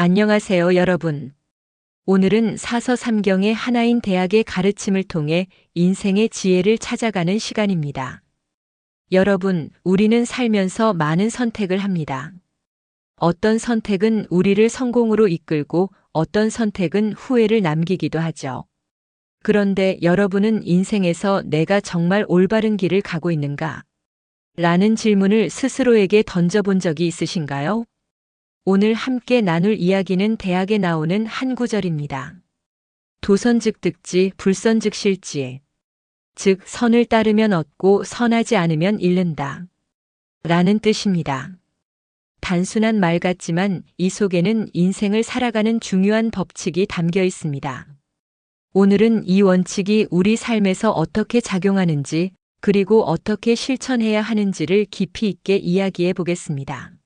안녕하세요, 여러분. 오늘은 사서 삼경의 하나인 대학의 가르침을 통해 인생의 지혜를 찾아가는 시간입니다. 여러분, 우리는 살면서 많은 선택을 합니다. 어떤 선택은 우리를 성공으로 이끌고 어떤 선택은 후회를 남기기도 하죠. 그런데 여러분은 인생에서 내가 정말 올바른 길을 가고 있는가? 라는 질문을 스스로에게 던져본 적이 있으신가요? 오늘 함께 나눌 이야기는 대학에 나오는 한 구절입니다. 도선즉 득지, 불선즉 실지. 즉, 선을 따르면 얻고 선하지 않으면 잃는다. 라는 뜻입니다. 단순한 말 같지만 이 속에는 인생을 살아가는 중요한 법칙이 담겨 있습니다. 오늘은 이 원칙이 우리 삶에서 어떻게 작용하는지 그리고 어떻게 실천해야 하는지를 깊이 있게 이야기해 보겠습니다.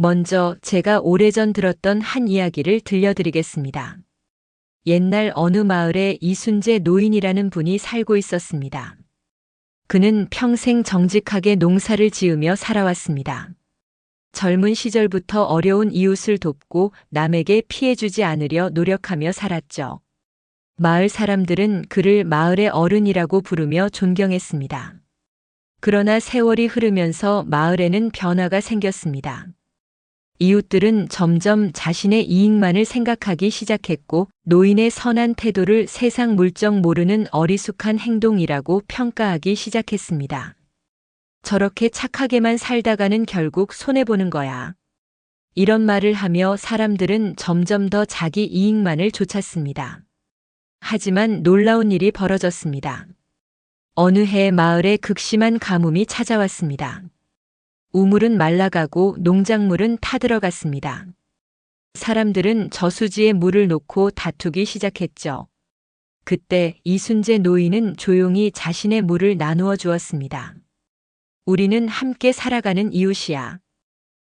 먼저 제가 오래전 들었던 한 이야기를 들려드리겠습니다. 옛날 어느 마을에 이순재 노인이라는 분이 살고 있었습니다. 그는 평생 정직하게 농사를 지으며 살아왔습니다. 젊은 시절부터 어려운 이웃을 돕고 남에게 피해주지 않으려 노력하며 살았죠. 마을 사람들은 그를 마을의 어른이라고 부르며 존경했습니다. 그러나 세월이 흐르면서 마을에는 변화가 생겼습니다. 이웃들은 점점 자신의 이익만을 생각하기 시작했고 노인의 선한 태도를 세상 물정 모르는 어리숙한 행동이라고 평가하기 시작했습니다. 저렇게 착하게만 살다가는 결국 손해보는 거야. 이런 말을 하며 사람들은 점점 더 자기 이익만을 쫓았습니다. 하지만 놀라운 일이 벌어졌습니다. 어느 해 마을에 극심한 가뭄이 찾아왔습니다. 우물은 말라가고 농작물은 타들어갔습니다. 사람들은 저수지에 물을 놓고 다투기 시작했죠. 그때 이순재 노인은 조용히 자신의 물을 나누어 주었습니다. 우리는 함께 살아가는 이웃이야.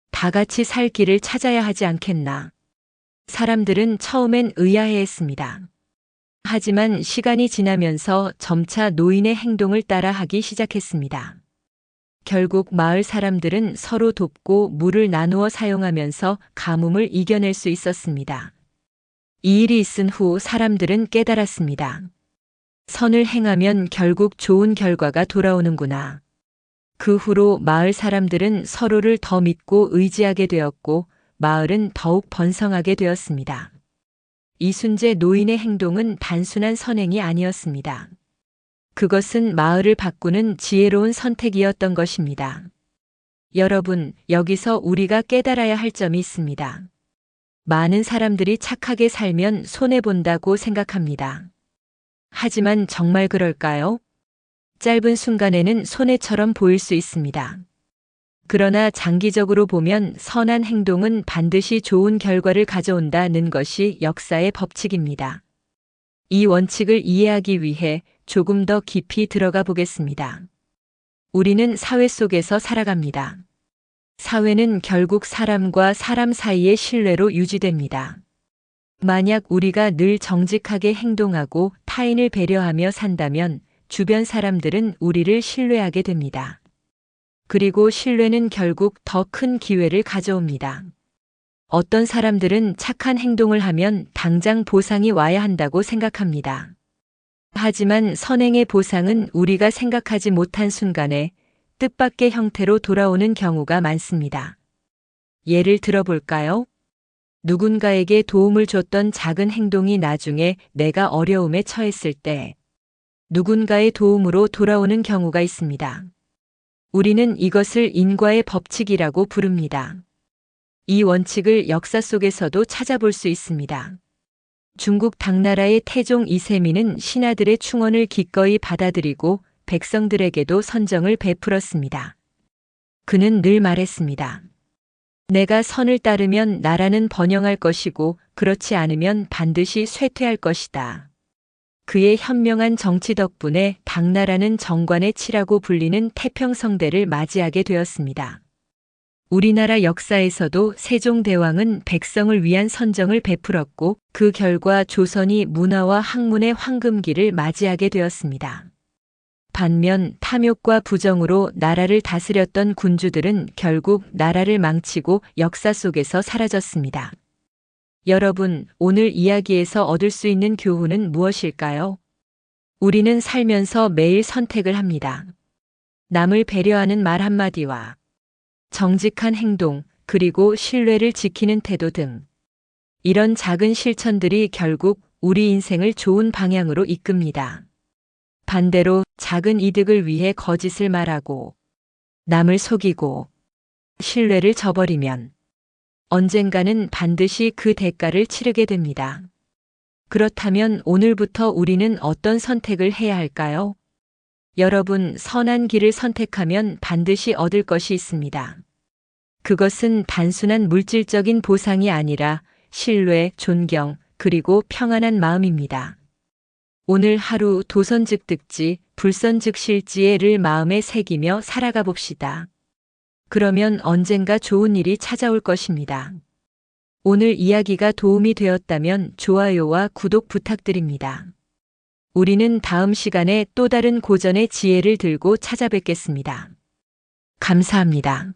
다 같이 살 길을 찾아야 하지 않겠나. 사람들은 처음엔 의아해 했습니다. 하지만 시간이 지나면서 점차 노인의 행동을 따라 하기 시작했습니다. 결국 마을 사람들은 서로 돕고 물을 나누어 사용하면서 가뭄을 이겨낼 수 있었습니다. 이 일이 있은 후 사람들은 깨달았습니다. 선을 행하면 결국 좋은 결과가 돌아오는구나. 그 후로 마을 사람들은 서로를 더 믿고 의지하게 되었고 마을은 더욱 번성하게 되었습니다. 이순재 노인의 행동은 단순한 선행이 아니었습니다. 그것은 마을을 바꾸는 지혜로운 선택이었던 것입니다. 여러분, 여기서 우리가 깨달아야 할 점이 있습니다. 많은 사람들이 착하게 살면 손해본다고 생각합니다. 하지만 정말 그럴까요? 짧은 순간에는 손해처럼 보일 수 있습니다. 그러나 장기적으로 보면 선한 행동은 반드시 좋은 결과를 가져온다는 것이 역사의 법칙입니다. 이 원칙을 이해하기 위해 조금 더 깊이 들어가 보겠습니다. 우리는 사회 속에서 살아갑니다. 사회는 결국 사람과 사람 사이의 신뢰로 유지됩니다. 만약 우리가 늘 정직하게 행동하고 타인을 배려하며 산다면 주변 사람들은 우리를 신뢰하게 됩니다. 그리고 신뢰는 결국 더 큰 기회를 가져옵니다. 어떤 사람들은 착한 행동을 하면 당장 보상이 와야 한다고 생각합니다. 하지만 선행의 보상은 우리가 생각하지 못한 순간에 뜻밖의 형태로 돌아오는 경우가 많습니다. 예를 들어볼까요? 누군가에게 도움을 줬던 작은 행동이 나중에 내가 어려움에 처했을 때 누군가의 도움으로 돌아오는 경우가 있습니다. 우리는 이것을 인과의 법칙이라고 부릅니다. 이 원칙을 역사 속에서도 찾아볼 수 있습니다. 중국 당나라의 태종 이세민은 신하들의 충원을 기꺼이 받아들이고 백성들에게도 선정을 베풀었습니다. 그는 늘 말했습니다. 내가 선을 따르면 나라는 번영할 것이고 그렇지 않으면 반드시 쇠퇴할 것이다. 그의 현명한 정치 덕분에 당나라는 정관의 치라고 불리는 태평성대를 맞이하게 되었습니다. 우리나라 역사에서도 세종대왕은 백성을 위한 선정을 베풀었고 그 결과 조선이 문화와 학문의 황금기를 맞이하게 되었습니다. 반면 탐욕과 부정으로 나라를 다스렸던 군주들은 결국 나라를 망치고 역사 속에서 사라졌습니다. 여러분, 오늘 이야기에서 얻을 수 있는 교훈은 무엇일까요? 우리는 살면서 매일 선택을 합니다. 남을 배려하는 말 한마디와 정직한 행동, 그리고 신뢰를 지키는 태도 등 이런 작은 실천들이 결국 우리 인생을 좋은 방향으로 이끕니다. 반대로 작은 이득을 위해 거짓을 말하고 남을 속이고 신뢰를 저버리면 언젠가는 반드시 그 대가를 치르게 됩니다. 그렇다면 오늘부터 우리는 어떤 선택을 해야 할까요? 여러분, 선한 길을 선택하면 반드시 얻을 것이 있습니다. 그것은 단순한 물질적인 보상이 아니라 신뢰, 존경, 그리고 평안한 마음입니다. 오늘 하루 도선즉 득지, 불선즉 실지에를 마음에 새기며 살아가 봅시다. 그러면 언젠가 좋은 일이 찾아올 것입니다. 오늘 이야기가 도움이 되었다면 좋아요와 구독 부탁드립니다. 우리는 다음 시간에 또 다른 고전의 지혜를 들고 찾아뵙겠습니다. 감사합니다.